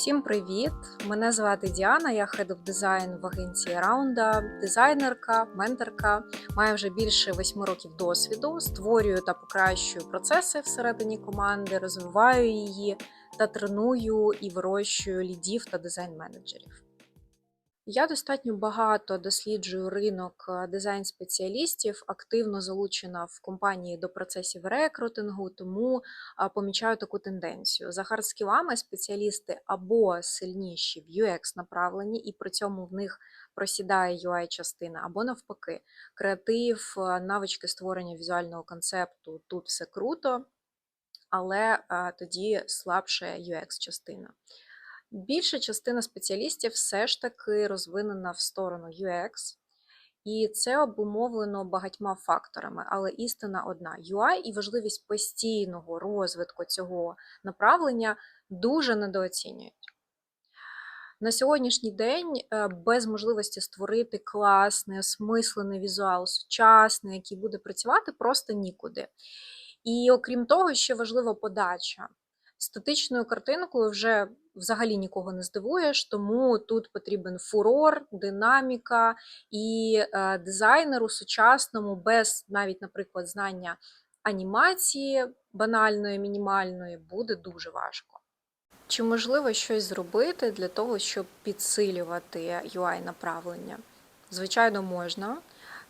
Всім привіт! Мене звати Діана, я Head of Design в агенції Раунда, дизайнерка, менторка. Маю вже більше восьми років досвіду. Створюю та покращую процеси всередині команди, розвиваю її та треную і вирощую лідів та дизайн-менеджерів. Я достатньо багато досліджую ринок е, дизайн-спеціалістів, активно залучена в компанії до процесів рекрутингу, тому помічаю таку тенденцію. За хардскілами спеціалісти або сильніші в UX направленні, і при цьому в них просідає UI частина, або навпаки, креатив, е, навички створення візуального концепту тут все круто, але тоді слабше UX частина. Більша частина спеціалістів все ж таки розвинена в сторону UX, і це обумовлено багатьма факторами, але істина одна: UI і важливість постійного розвитку цього направлення дуже недооцінюють. На сьогоднішній день е, без можливості створити класний, осмислений візуал, сучасний, який буде працювати, просто нікуди. І окрім того, ще важлива подача. Статичною картинкою вже взагалі нікого не здивуєш, тому тут потрібен фурор, динаміка і е, дизайнеру сучасному, без навіть, наприклад, знання анімації банальної, мінімальної, буде дуже важко. Чи можливо щось зробити для того, щоб підсилювати UI направлення? Звичайно, можна.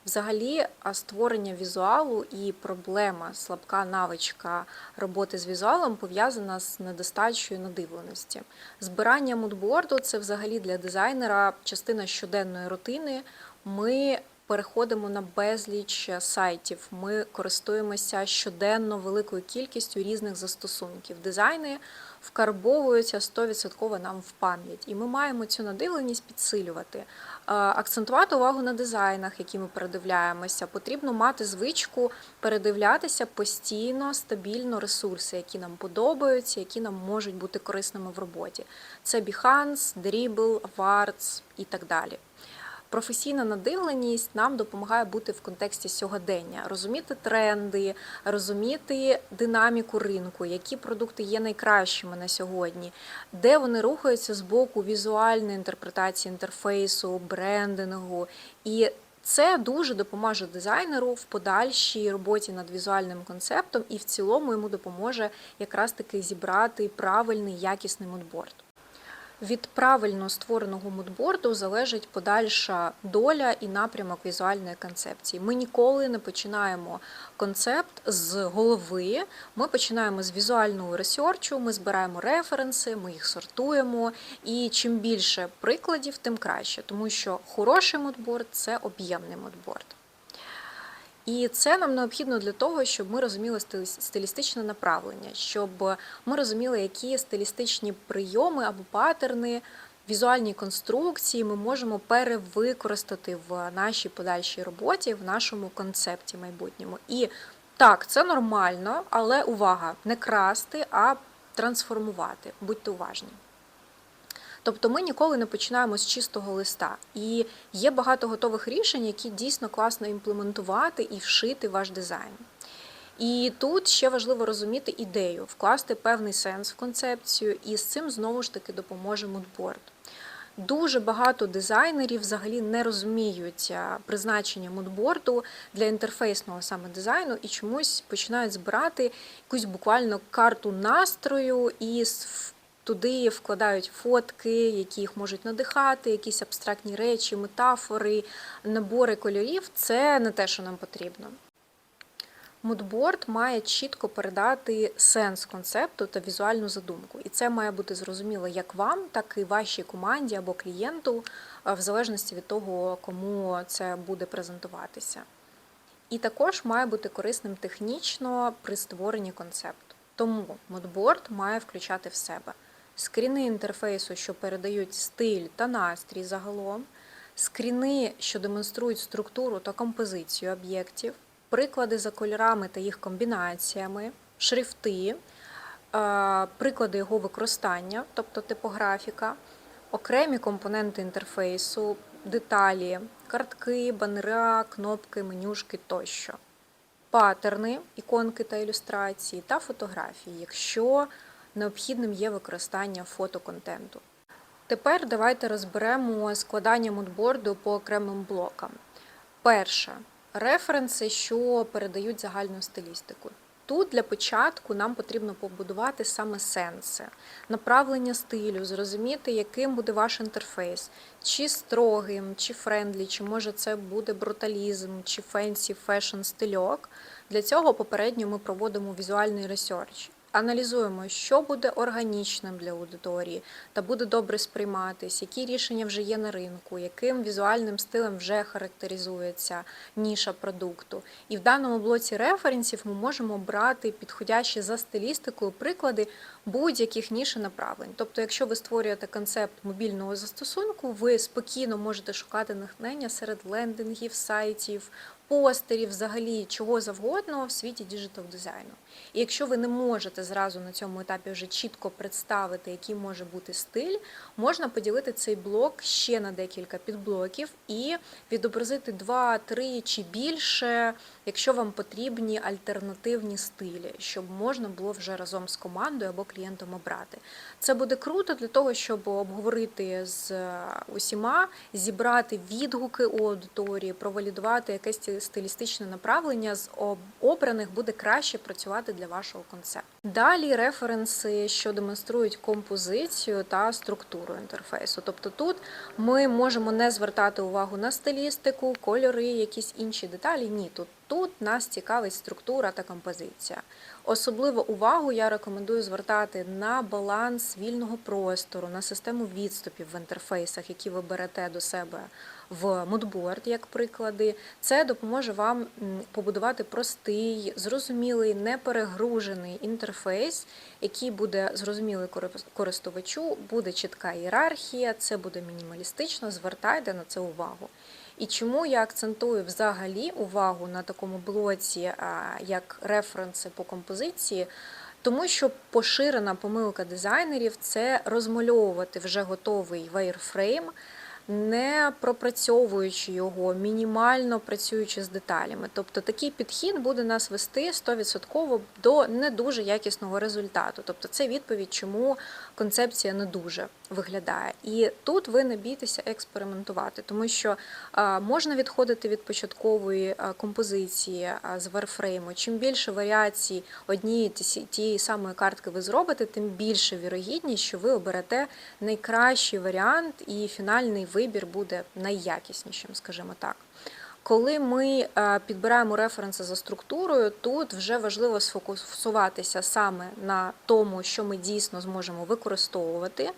Взагалі, створення візуалу і проблема, слабка навичка роботи з візуалом пов'язана з недостачою надивленості. Збирання мудборду це взагалі для дизайнера частина щоденної рутини. Ми переходимо на безліч сайтів. Ми користуємося щоденно великою кількістю різних застосунків. Дизайни вкарбовуються 100% нам в пам'ять, і ми маємо цю надивленість підсилювати. Акцентувати увагу на дизайнах, які ми передивляємося, потрібно мати звичку передивлятися постійно, стабільно ресурси, які нам подобаються, які нам можуть бути корисними в роботі. Це Behance, Dribble, Awards і так далі. Професійна надивленість нам допомагає бути в контексті сьогодення, розуміти тренди, розуміти динаміку ринку, які продукти є найкращими на сьогодні, де вони рухаються з боку візуальної інтерпретації інтерфейсу, брендингу. І це дуже допоможе дизайнеру в подальшій роботі над візуальним концептом, і в цілому йому допоможе якраз таки зібрати правильний якісний мудборд. Від правильно створеного мудборду залежить подальша доля і напрямок візуальної концепції. Ми ніколи не починаємо концепт з голови. Ми починаємо з візуального ресерчу, ми збираємо референси, ми їх сортуємо. І чим більше прикладів, тим краще, тому що хороший мудборд це об'ємний мудборд. І це нам необхідно для того, щоб ми розуміли стилістичне направлення, щоб ми розуміли, які стилістичні прийоми або патерни, візуальні конструкції ми можемо перевикористати в нашій подальшій роботі, в нашому концепті майбутньому. І так, це нормально, але увага, не красти, а трансформувати. Будьте уважні. Тобто ми ніколи не починаємо з чистого листа. І є багато готових рішень, які дійсно класно імплементувати і вшити ваш дизайн. І тут ще важливо розуміти ідею, вкласти певний сенс в концепцію, і з цим знову ж таки допоможе мудборд. Дуже багато дизайнерів взагалі не розуміють призначення мудборду для інтерфейсного саме дизайну і чомусь починають збирати якусь буквально карту настрою і Туди вкладають фотки, які їх можуть надихати, якісь абстрактні речі, метафори, набори кольорів це не те, що нам потрібно. Мудборд має чітко передати сенс концепту та візуальну задумку. І це має бути зрозуміло як вам, так і вашій команді або клієнту, в залежності від того, кому це буде презентуватися. І також має бути корисним технічно при створенні концепту. Тому мудборд має включати в себе скріни інтерфейсу, що передають стиль та настрій загалом, скріни, що демонструють структуру та композицію об'єктів, приклади за кольорами та їх комбінаціями, шрифти, приклади його використання, тобто типографіка, окремі компоненти інтерфейсу, деталі, картки, банера, кнопки, менюшки тощо. Патерни, іконки та ілюстрації та фотографії, якщо необхідним є використання фотоконтенту. Тепер давайте розберемо складання мудборду по окремим блокам. Перше референси, що передають загальну стилістику. Тут для початку нам потрібно побудувати саме сенси, направлення стилю, зрозуміти, яким буде ваш інтерфейс, чи строгим, чи френдлі, чи може це буде бруталізм, чи фенсі, фешн стильок. Для цього попередньо ми проводимо візуальний ресерч. Аналізуємо, що буде органічним для аудиторії та буде добре сприйматись, які рішення вже є на ринку, яким візуальним стилем вже характеризується ніша продукту. І в даному блоці референсів ми можемо брати підходящі за стилістикою приклади будь-яких ніш і направлень. Тобто, якщо ви створюєте концепт мобільного застосунку, ви спокійно можете шукати натхнення серед лендингів, сайтів, постерів, взагалі чого завгодно в світі діджитал дизайну. І якщо ви не можете зразу на цьому етапі вже чітко представити, який може бути стиль, можна поділити цей блок ще на декілька підблоків і відобразити два, три чи більше, якщо вам потрібні альтернативні стилі, щоб можна було вже разом з командою або клієнтом обрати. Це буде круто для того, щоб обговорити з усіма, зібрати відгуки у аудиторії, провалідувати якесь стилістичне направлення з обраних буде краще працювати для вашого концепту. Далі референси, що демонструють композицію та структуру інтерфейсу. Тобто тут ми можемо не звертати увагу на стилістику, кольори, якісь інші деталі. Ні, тут тут нас цікавить структура та композиція. Особливу увагу я рекомендую звертати на баланс вільного простору, на систему відступів в інтерфейсах, які ви берете до себе в мудборд, як приклади. Це допоможе вам побудувати простий, зрозумілий, неперегружений інтерфейс, який буде зрозумілий користувачу, буде чітка ієрархія, це буде мінімалістично. Звертайте на це увагу. І чому я акцентую взагалі увагу на такому блоці, як референси по композиції? Тому що поширена помилка дизайнерів це розмальовувати вже готовий вейрфрейм, не пропрацьовуючи його, мінімально працюючи з деталями. Тобто такий підхід буде нас вести 100% до не дуже якісного результату. Тобто це відповідь, чому концепція не дуже виглядає. І тут ви не бійтеся експериментувати, тому що можна відходити від початкової композиції з варфрейму. Чим більше варіацій однієї ті тієї самої картки ви зробите, тим більше вірогідність, що ви оберете найкращий варіант, і фінальний вибір буде найякіснішим, скажімо так. Коли ми е, підбираємо референси за структурою, тут вже важливо сфокусуватися саме на тому, що ми дійсно зможемо використовувати.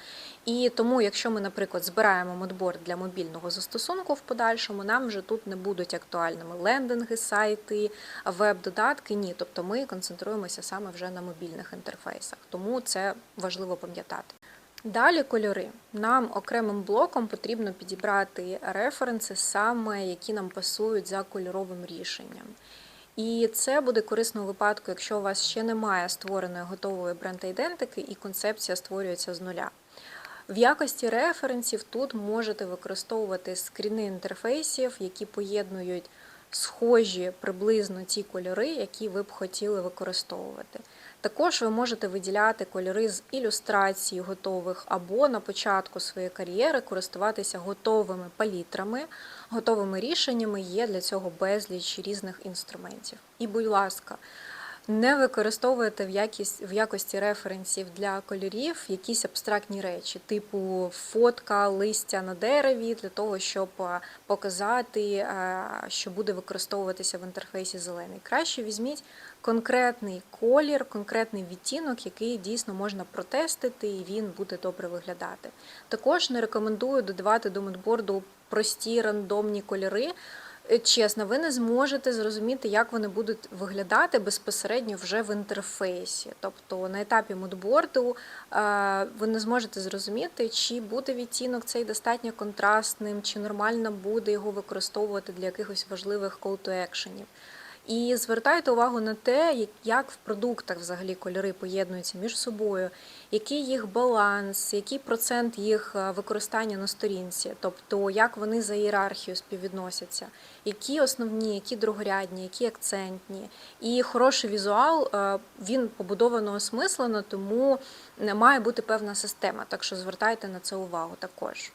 І тому, якщо ми, наприклад, збираємо модборд для мобільного застосунку в подальшому, нам вже тут не будуть актуальними лендинги, сайти, веб-додатки. Ні, тобто ми концентруємося саме вже на мобільних інтерфейсах. Тому це важливо пам'ятати. Далі кольори. Нам окремим блоком потрібно підібрати референси, саме які нам пасують за кольоровим рішенням. І це буде корисно у випадку, якщо у вас ще немає створеної готової бренд-айдентики і концепція створюється з нуля. В якості референсів тут можете використовувати скріни інтерфейсів, які поєднують схожі приблизно ті кольори, які ви б хотіли використовувати. Також ви можете виділяти кольори з ілюстрацій готових або на початку своєї кар'єри користуватися готовими палітрами, готовими рішеннями. Є для цього безліч різних інструментів. І, будь ласка, не використовуйте в, якість, в якості референсів для кольорів якісь абстрактні речі, типу фотка листя на дереві, для того, щоб показати, що буде використовуватися в інтерфейсі зелений. Краще візьміть конкретний колір, конкретний відтінок, який дійсно можна протестити, і він буде добре виглядати. Також не рекомендую додавати до мудборду прості рандомні кольори. Е, Чесно, ви не зможете зрозуміти, як вони будуть виглядати безпосередньо вже в інтерфейсі. Тобто на етапі мудборду е, ви не зможете зрозуміти, чи буде відтінок цей достатньо контрастним, чи нормально буде його використовувати для якихось важливих call to actionів. І звертайте увагу на те, як- в продуктах взагалі кольори поєднуються між собою, який їх баланс, який процент їх е, використання на сторінці, тобто як вони за ієрархією співвідносяться, які основні, які другорядні, які акцентні. І хороший візуал е, він побудовано осмислено, тому не має бути певна система. Так що звертайте на це увагу також.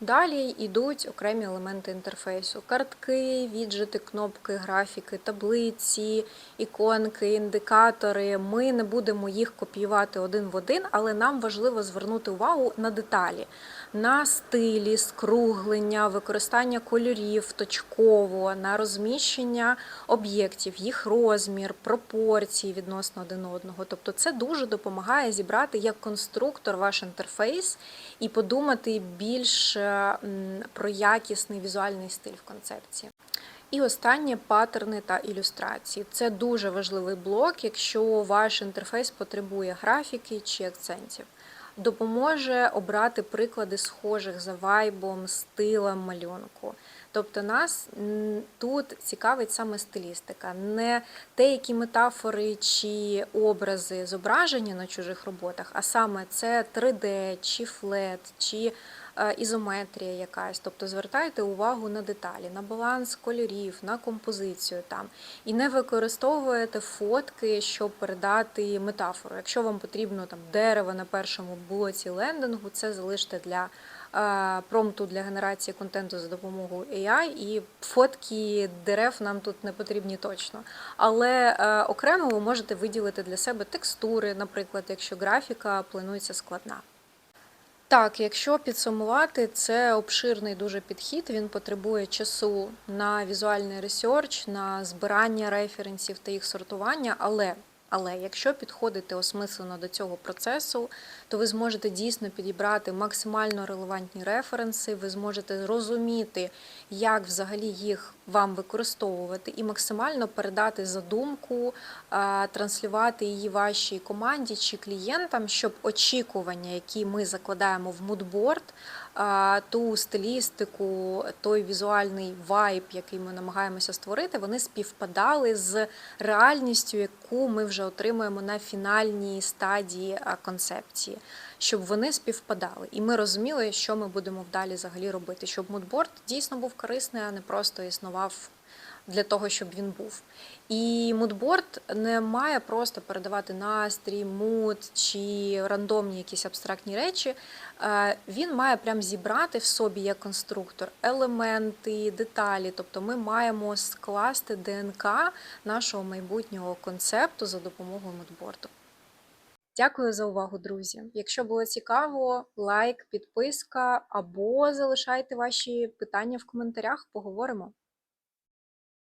Далі йдуть окремі елементи інтерфейсу: картки, віджити, кнопки, графіки, таблиці, іконки, індикатори. Ми не будемо їх копіювати один в один, але нам важливо звернути увагу на деталі, на стилі, скруглення, використання кольорів точково, на розміщення об'єктів, їх розмір, пропорції відносно один одного. Тобто, це дуже допомагає зібрати як конструктор ваш інтерфейс і подумати більш е, про якісний візуальний стиль в концепції. І останнє паттерни та ілюстрації. Це дуже важливий блок, якщо ваш інтерфейс потребує графіки чи акцентів. Допоможе обрати приклади схожих за вайбом, стилем малюнку. Тобто нас тут цікавить саме стилістика, не те, які метафори чи образи зображені на чужих роботах, а саме це 3D, чи флет, чи ізометрія якась. Тобто звертайте увагу на деталі, на баланс кольорів, на композицію там. І не використовуєте фотки, щоб передати метафору. Якщо вам потрібно там дерево на першому блоці лендингу, це залиште для е, промпту для генерації контенту за допомогою AI, і фотки дерев нам тут не потрібні точно. Але е, окремо ви можете виділити для себе текстури, наприклад, якщо графіка планується складна. Так, якщо підсумувати, це обширний дуже підхід. Він потребує часу на візуальний ресерч, на збирання референсів та їх сортування. Але, але якщо підходити осмислено до цього процесу, то ви зможете дійсно підібрати максимально релевантні референси, ви зможете зрозуміти, як взагалі їх вам використовувати, і максимально передати задумку, транслювати її вашій команді чи клієнтам, щоб очікування, які ми закладаємо в мудборд, ту стилістику, той візуальний вайб, який ми намагаємося створити, вони співпадали з реальністю, яку ми вже отримуємо на фінальній стадії концепції, щоб вони співпадали, і ми розуміли, що ми будемо вдалі взагалі робити, щоб мудборд дійсно був корисний, а не просто існував для того, щоб він був. І мудборд не має просто передавати настрій, муд чи рандомні якісь абстрактні речі. Е, Він має прям зібрати в собі як конструктор елементи, деталі. Тобто ми маємо скласти ДНК нашого майбутнього концепту за допомогою мудборду. Дякую за увагу, друзі. Якщо було цікаво, лайк, підписка або залишайте ваші питання в коментарях, поговоримо.